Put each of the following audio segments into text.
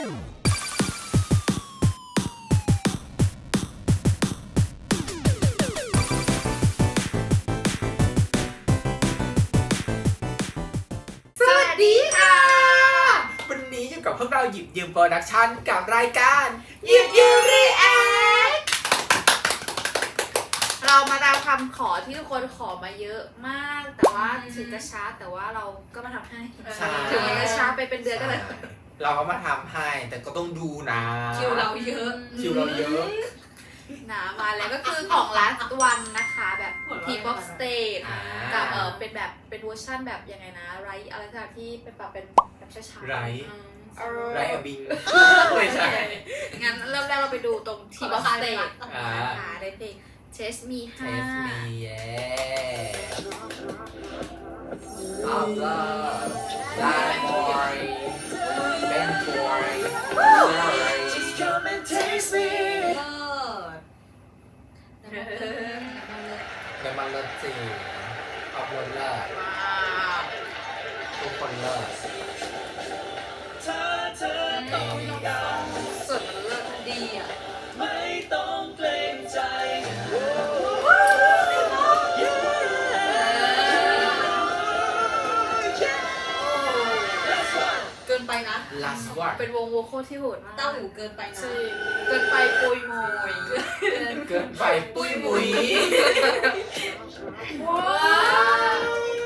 สวัสดีค่ะ วันนี้อยู่กับพวกเราหยิบยืมโปรดักชั่นกับรายการ หยิบยืมรีแอค เรามาตามคำขอที่ทุกคนขอมาเยอะมาก แต่ว่าถึงจะช้าแต่ว่าเราก็มาทำให้ ใช่ ถึงมันจะช้าไปเป็นเดือนก็เลยใช่เราก็มาทำให้ แต่ก็ต้องดูนะคิวเราเยอะ คิวเราเยอะ หนามาแล้วก็คือของร้านวันนะคะแบบ P-pop stage อ่า กับเออเป็นแบบเป็นเวอร์ชั่นแบบยังไงนะไรอะไรต่างๆที่เป็นแบบเป็นแบบช้าๆไรอืมเออไรอบินไม่ใช่ งั้นเริ่มแรกเราไปดูตรง P-pop stage อ่าค่ะได้เพลง Test Me เท5สมีเย่อัพลาลาบอยเป็นบอย Just come and taste me เลิศแล้วมันเลิศจริงอัพโหลดเลิศว้าวทุกคนเลิศ ไปนะลัสวัตเป็นวงโวคอลที่โหดมากเต้าหูเกินไปนะใช่เกินไปปุยโมยเกินไปปุ้ยมุยว้าว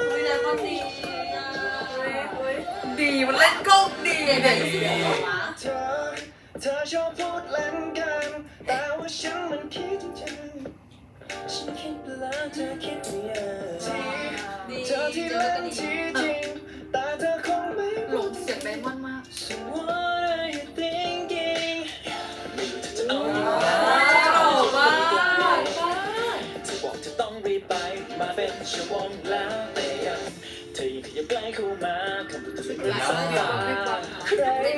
อุ้ยแล้วก็ดีอะดีมันเล่นกล้องดีเด็กๆเสียงออกมาเธอเธอชอบพูดเล่นกันแต่ว่าฉันมันคิดจริงๆฉันคิดแล้วเธอคิดไม่เออดีเธอที่เจอเล่ก็นดีที่จริง จะ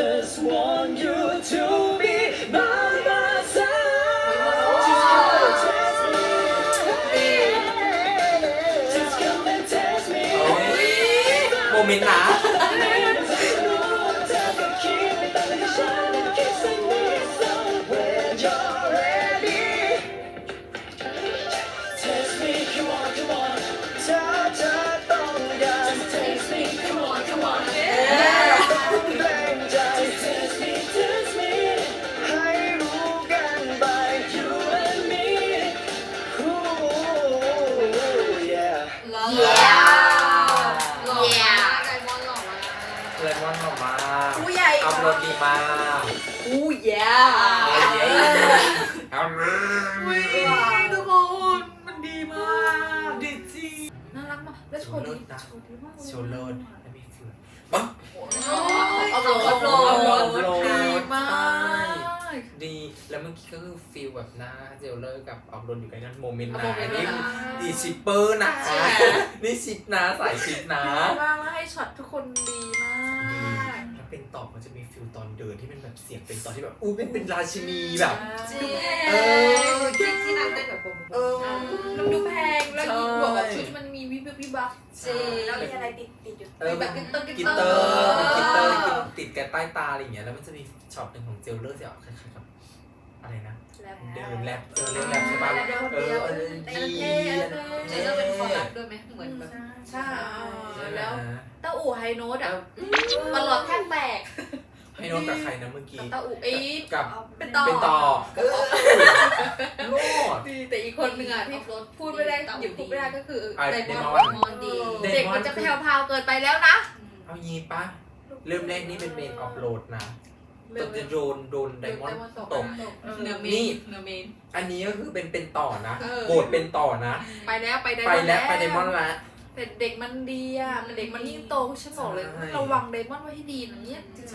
just want you to be by my side Just come and test me Just come and test me โมเมนต์นะ มากอู้ยเย้เอาทุกคนมันดีมากดีจริงน่ารักมากแล้วโชว์ดีโชว์ดีมากโชว์เลิศแล้วมีฟิลปั๊บเอาโหลดเอาโหลดเอาโหลดดีมากดีแล้วเมื่อกี้ก็คือฟีลแบบหน้าเจลเลอร์กับออกรนอยู่ใกล้กันโมเมนต์เอานะโมเมนต์นี่นะดีชิปเปอร์นะใช่ไหมนี่ชิปนะสายชิปนะดีมากแล้วให้ช็อตทุกคนดี มากถ้าเป็นต่อมันจะมีฟิลตอนเดินที่เป็นแบบเสียงเป็นตอนที่แบบอู้เป็นเป็นราชินีแบบ จริงเออที่ที่นางเต้นแบบผมเออมันดูแพงแล้วยิ่งใช่บวกกับชุดมันมีวิบวิบวิบวับจริงแล้วมีอะไรติดติดอยู่เออแบบกิตเตอร์กิกิตตเตเตออร์ร์เป็นกิตเตอร์ติดกันใต้ตาอะไรอย่างเงี้ยแล้วมันจะมีช็อตหนึ่งของเจลเลอร์ที่ออกคล้ายๆกับ อะไรนะแล้วเดินแรปเออเล่นแรปใช่ป่ะเออเออเท่ดีเจจะเป็นคอรัสด้วยไหมเหมือนแบบใช่ใช่แล้วนะเต้าอู่ไฮโน้ตอะตลอดแทบแตกให้น้องกับใครนะเมื่อกี้เต้าอู่อีฟกับเป็นต่อเป็นต่อเออโลดดีแต่อีกคนหนึ่งอะที่พูดไม่ได้หยิบพูดไม่ได้ก็คือไอ้ไดเดมมออนนมอนดีเดเด็กมอนมันจะแพรวๆเกินไปแล้วนะ เอายีปะเริ่มแรกนี่เป็นเมนออฟโหลดนะ ตอนจะโดนโดนไดมอนด์ตกเนื้อเมนี่ นเนื้อเมน อันนี้ก็คือเป็นเป็นต่อนะเออ โบทเป็นต่อนะ ไปแล้วไปไดมไปอนด์แล้วไปไดมอนด์ละ แต่เด็กมันดีอะมันเด็กมันยิ่งโตฉันบอกเลยใช่ ระวังไดมอนด์ไว้ให้ดีนะเนี่ยจริง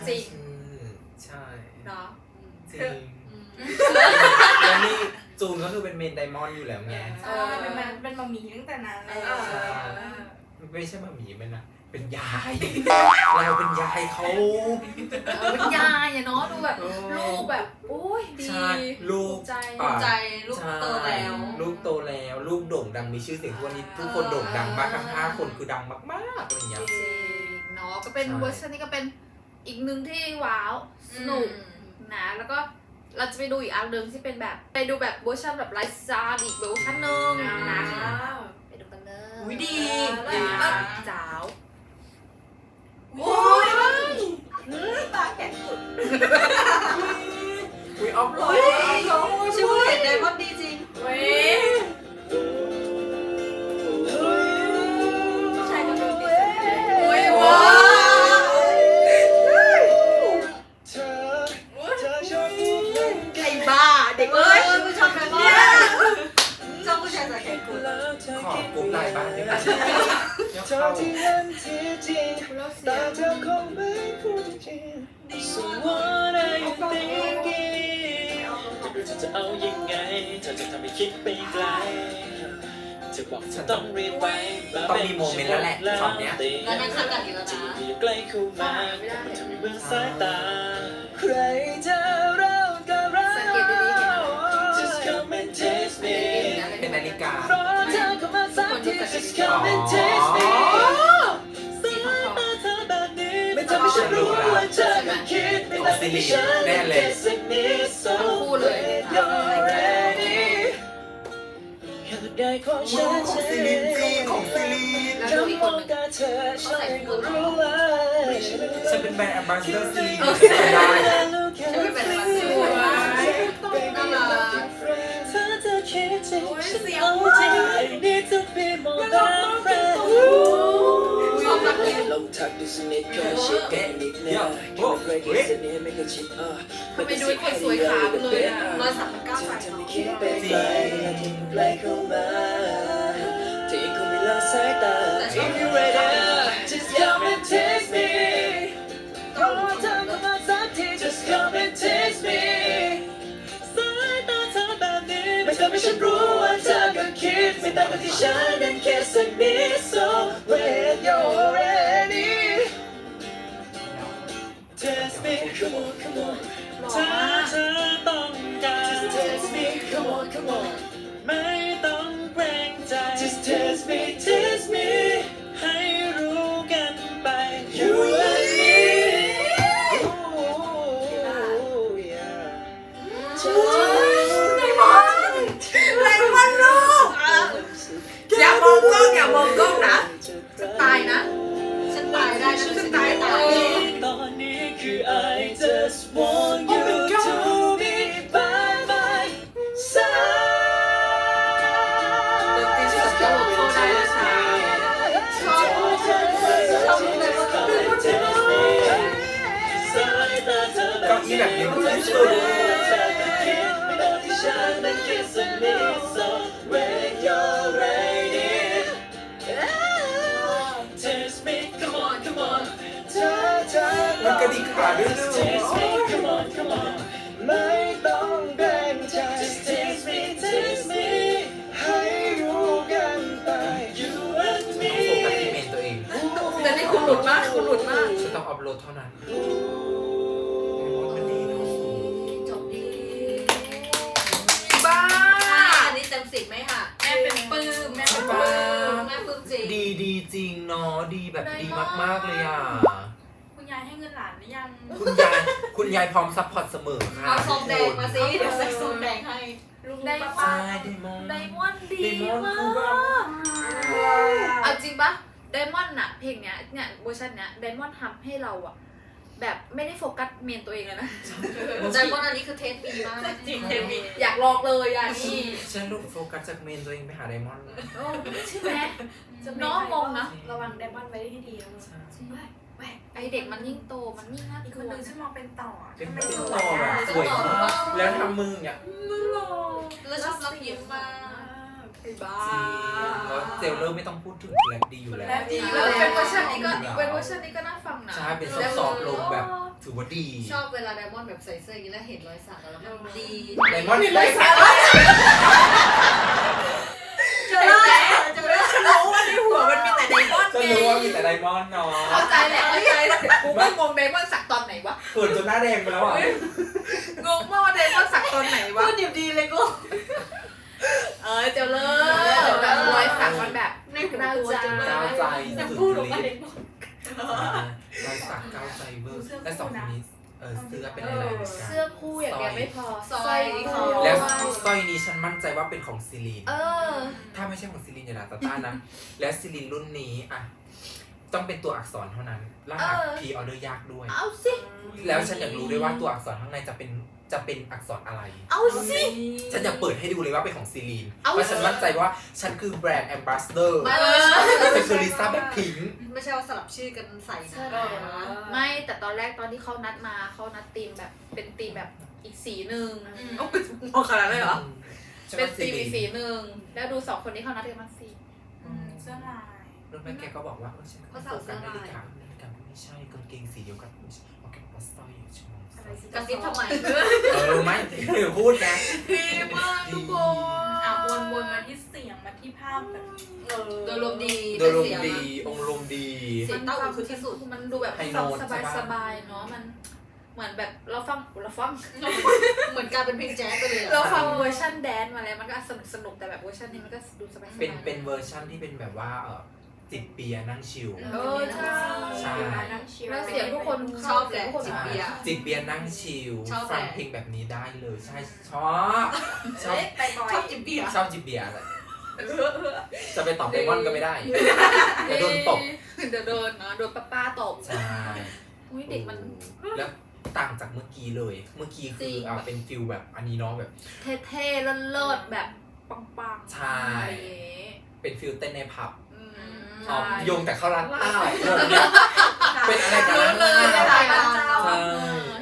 ใช่ๆเนาะจริงแล้วนี่จูนก็คือเป็นเมนไดมอนด์อยู่แล้วไงเออเป็นมันเป็นมามีตั้งแต่นานแล้วเออ ใช่ ไม่ใช่มาหมีมันนะ เป็นยาย เราเป็นยายเขาเออเป็นยายอะเนาะดูแบบเออลูกแบบโอ้ยดีใช่ลูก ภูมิใจป่ะใจลูกโตแล้ว ลูกโตแล้วลูกโด่งดังมีชื่อเสียงทุกวันนี้ทุกคนโด่งดังมากทั้งห้าคนคือดังมากๆอะไรอย่างเงี้ย จริงเนาะก็เป็นใช่ เวอร์ชันนี้ก็เป็นอีกหนึ่งที่ว้าวสนุกนะแล้วก็เราจะไปดูอีกอันหนึ่งที่เป็นแบบไปดูแบบเวอร์ชันแบบไลฟ์สไตล์อีกเวอร์ชันหนึ่งนะไปดูกันเลยอุ๊ยดีนะจ๋าว โอ้ยตาแข็งสุดอุ้ยออฟโหลดชื่อว่าเห็นไดมอนด์ดีจริง เว้ย เดี๋ยวเธอเข้าที่นั่นที่จริงแล้วเสีแต่ยงเธอคงไม่พูดจริง So what are you thinking จะรู้เธอจะเอายังไงเธอจะทำให้คิดไปไกลเธอบอกเธอต้องรีบไปต้องมีโมเมนต์แล้วแหละช็อตเนี้ยแล้วนั่งข้างกันอีกแล้วนะจะอยู่ใกล้เข้ามาแต่มันทำให้เบื้องสายตา ที Just come and taste me สายตาเธอแบบนี้ไม่ทำให้ฉันรู้ว่าเธอไม่คิดไม่ต้องให้ฉันแค่สักนิด So when you're ready แค่ได้ของฉันของซิลินจีของซิลินแล้วดูอีกคนหนึ่งตาเธอฉันก็รู้ว่าฉันเป็นแบรนด์แอมบาสเดอร์ซิลินเออได้ฉันไม่เป็นอะไรสว อบรักนี้ลองทักดูสนิทก็มาชิดกันนิดนึงแค่ไม่เคยคิดสนิทไม่เคยชิดอะทำไมดูไอ้คนสวยขาไปเลยอะร้อยสามสิบเก้าเธใส่อจะเนาะไม่คิดไปไกลที่ใกล้เข้ามาที่คงไม่ละสายตา If you ready just come and taste me เพราะเธอเข้ามาสักที just come and taste me สายตาเธอแบบนี้ไม่ทำให้ฉันรู้ว่าเธอก็คิดไม่ต่างกับที่ฉันนั้นแค่สักนิด so when you're ready taste me come on come on ถ้าเธอต้องการ just taste me come on come on ไม่ เท่านั้นมันดีเนาะจบดีบ้าอันนี้เต็มสิบไหมค่ะ แม่เป็นปลื้มแม่เป็นปบ้าลื้มแม่ปลื้มจริงดีดีจริงเนาะดีแบบดีมากๆเลยอะ คุณยายให้เงินหลานหรือยัง คุณยาย คุณยายพร้อมซัพพอร์ตเสมอค่ะเอาซองแดงมาสิเดี๋ยวใส่ซองแดงให้ ลุงได้ป้ามาใช่ไดมอนด์ไดมอนด์ดีไดมอนด์มาคือแบบก ดมอนด์น่ะเพลงเนี้ยเนี่ยเวอร์ชันเนี้ยไดมอนด์ทำให้เราอะแบบไม่ได้โฟกัสเมนตัวเองเลยนะใจมอนอันนี้คือเทสดีมากจริงเทมีอยากลองเลยอะนี่ฉันหลุดโฟกัสจากเมนตัวเองไปหาไดมอนด์นะโอ้ใช่ไหมน้องงงนะระวังไดมอนด์ไว้ให้ดีนะใช่ไอเด็กมันยิ่งโตมันยิ่งน่าอีกกคลันวหนึ่งชื่อมองเป็นต่อเป็นเป็นต่อแบบสวยมากแล้วทำมือเนี่ยแล้วชอบรับยิ้มมากไอ้บ้าจริงแล้วเจลเลอร์ไม่ต้องพูดถึงแลบดีอยู่แล้วดีแล้วเป็นเวอร์ชันนี้ก็เป็นเวอร์ชันนี้ก็น่าฟังนะใช่เป็นซอฟต์ๆลงแบบถือว่าดีชอบเวลาไดมอนด์แบบใส่เสื้ออย่างนี้แล้วเห็นรอยสักแล้วมันดีไดมอนด์นี่เลยสักเจอแล้วเจอแล้วฉันรู้ว่าในหัวมันมีแต่ไดมอนด์จะไงรู้ว่ามีแต่ไดมอนด์เนาะเข้าใจแหละเข้าใจแหละกูก็งงไดมอนด์สักตอนไหนวะเขินจนหน้าแดงไปแล้วอะงงมากว่าไดมอนด์สักตอนไหนวะพูดดิบดีเลยกูเออเจลเลอ ร์แบบรอยสักมันแบบในหัวตัวเจอเลก้าวยใจจะสุดพูดออกมาฤเด็ทกธิ์รอยสักก้าวใจเวอร์และสองคนนี้เออเสื้อเป็นอะไรเหมือนกันเสื้อคู่อย่างเดียวไม่พอซอยเขาแล้วสร้อยนี้ฉันมั่นใจว่าเป็นของซิลีน เออ ถ้าไม่ใช่ของซิลินอย่าด่าตาต้านะ และซิลินรุ่นนี้อะต้องเป็นตัวอักษรเท่านั้นรหัสเออพรีออเดอร์ยากด้วย เอาสิ แล้วฉันอยากรู้ด้วยว่าตัวอักษรข้างในจะเป็นจะเป็นอักษรอะไร เอาสิ ฉันอยากเปิดให้ดูเลยว่าเป็นของซิลินเอา เพราะฉันมั่นใจว่าฉันคือแบรนด์แอมบาสเดอร์ไม่เลยเป็นคือลิซ่าแบ็คพิงค์ไม่ใช่ว่าสลับชื่อกันใส่นะ ไม่แต่ตอนแรกตอนที่เขานัดมาเขานัดธีมแบบเป็นธีมแบบอีกสีหนึ่งอืมโอ้โหขนาดนั้นเลยเหรอใช่เป็นว่าธีมอีกสีหนึ่งแล้วดูสองคนนี้เขานัดกันมาสีเสื้อลายแล้วแม่แกก็บอกว่าเออฉันก็โฟกัสนาฬิกานาฬิกาไม่ใช่กางเกงสีเดียวกันไม่ใช่โอเคว่าสร้อยอยู่ใช่ไหม กระซิบทำไมเออไม่หรือพูดนะดีมากทุกคนอะวนวนมาที่เสียงมาที่ภาพแบบโดยรวมดีโดยรวมดี องค์รวมดี เสียงเต้าอู่คือที่สุดมันดูแบบไฮโน้ฟังตสบายใช่สปะบายๆเนาะมันเหมือนแบบเราฟังเราฟังเหมือนการเป็นเพลงแจ๊สไปเลยอะเราฟังเวอร์ชันแดนซ์มาแล้วมันก็สนุกสนุกแต่แบบเวอร์ชันนี้มันก็ดูสบายๆเป็นเป็นเวอร์ชั่นที่เป็นแบบว่าเออ จิบเบียร์นั่งชิล เออใช่ ใช่ แล้วเสียงทุกคนชอบแหละทุกคนจิบเบียร์ จิบเบียร์นั่งชิลชอบแหละฟังเพลงแบบนี้ได้เลยใช่ชอบชอบไปบ่อยชอบจิบเบียร์ชอบจิบเบียร์แหละจะไปตอบไดมอนด์ก็ไม่ได้เดี๋ยวโดนตบเดี๋ยวโดนเนาะโดนป้าป้าตบใช่อุ้ยเด็กมัน แล้วต่างจากเมื่อกี้เลย เมื่อกี้จคืริองอ่าเป็นฟิลแบบอันนี้เนาะแบบ เท่ๆเลิศๆแบบปังๆใช่ อะไรอย่างงี้เป็นฟิลเต้นในผับ อืมอ๋อใช่โยงแต่เข้าร้านข้าวโยงเนี่ยเป็นอะไรกันรู้เลยนะอะไรบ้างใช่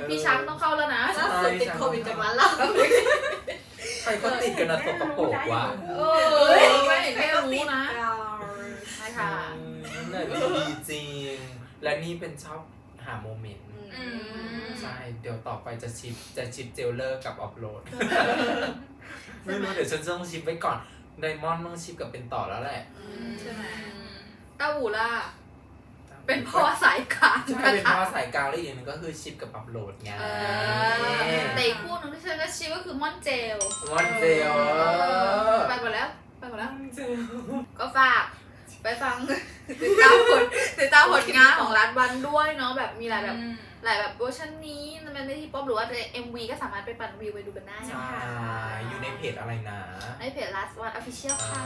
พี่ช้างต้องเข้าแล้วนะล่าสุดติดโควิดจากร้านเราใครเขาติดกันนะสกปรกวะเออไม่ไม่รู้นะใช่ค่ะนั่นแหละดีจริง และนี่เป็นชอบหาโมเมนต์อืมใช่ เดี๋ยวต่อไปจะชิปจะชิปเจลเลอร์กับออฟโหลด ไม่รู้เดี๋ยวฉันจะต้องชิปไว้ก่อนไดมอนด์ต้องชิปกับเป็นต่อแล้วแหละใช่ไหมเต้าหูล่ะเป็นพ่อสายกลางใช่นะเป็นคะพ่อสายกลางแล้วอีกอย่างหนึงก็คือชิปกับอัพโหลดไงเออแต่อีกคู่หนึงที่ฉันก็ชิวก็คือม่อนเจล มอนเจลไปหมดแล้ว ไปหมดแล้ว ก็ฝาก ไปฟัง ติดตามผลติดตามผลงานของร้านวันด้วยเนาะแบบมีหลายแบบหลายแบบเวอร์ชันนี้มันเป็นที่ป๊อปหรือว่าใน MV ก็สามารถไปปั่นรีวิวไปดูกันได้นะใช่คะอยู่ในเพจอะไรนะ ในเพจ last one official ค่ะ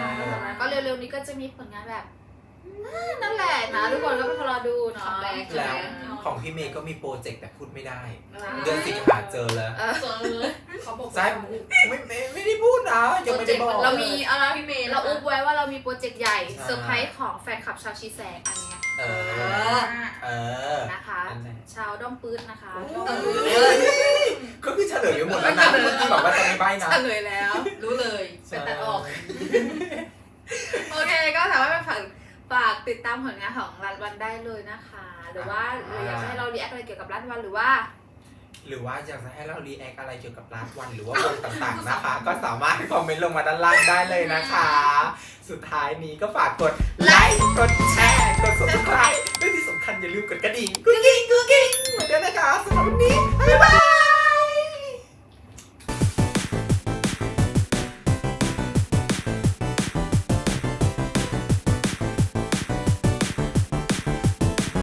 อ่า แล้วจากนั้นก็เร็วๆนี้ก็จะมีผลงานแบบ นั่นแหละนะทุกคนก็ไปรอดูเนาะคัมแบ็กแล้วของพี่เมย์ก็มีโปรเจกต์แต่พูดไม่ได้อ่าเดือนสิงหาเจอแล้วเออเจอเขาบอกใช่ไม่ไม่ไม่ได้พูดนะยังไม่ได้บอก เรามีอะไรพี่เมย์เราอุบไว้ว่าเรามีโปรเจกต์ใหญ่ใช่ เซอร์ไพรส์ของแฟนคลับชาวชีแสงอันเนี้ยเอเอออเออ นะคะนั่นแหละชาวด้อมปื้ดนะคะก็คือเฉลยไปหมดแล้วนะเมื่อกี้บอกว่าจะไม่ใบ้นะ เฉลยแล้ว รู้เลยไปตัดออก โอเคก็สามารถไป ฝากฝากติดตามผลงานของรันวันได้เลยนะคะ หรือว่าหรืออยากจะให้เรารีแอคอะไรเกี่ยวกับรันวันหรือว่า หรือว่าอยากจะให้เรารีแอคอะไรเกี่ยวกับร้านวันหรือว่าวงต่างๆนะคะ ก็สามารถคอมเมนต์ลงมาด้านล่างได้เลยนะคะ สุดท้ายนี้ก็ฝากกดไลค์กดแชร์กด subscribe และที่สำคัญทันอย่าลืมกดกระดิ่งกุ๊กกิ๊งกุ๊กกิ๊งเหมือนเดิมนะคะสำหรับวันนี้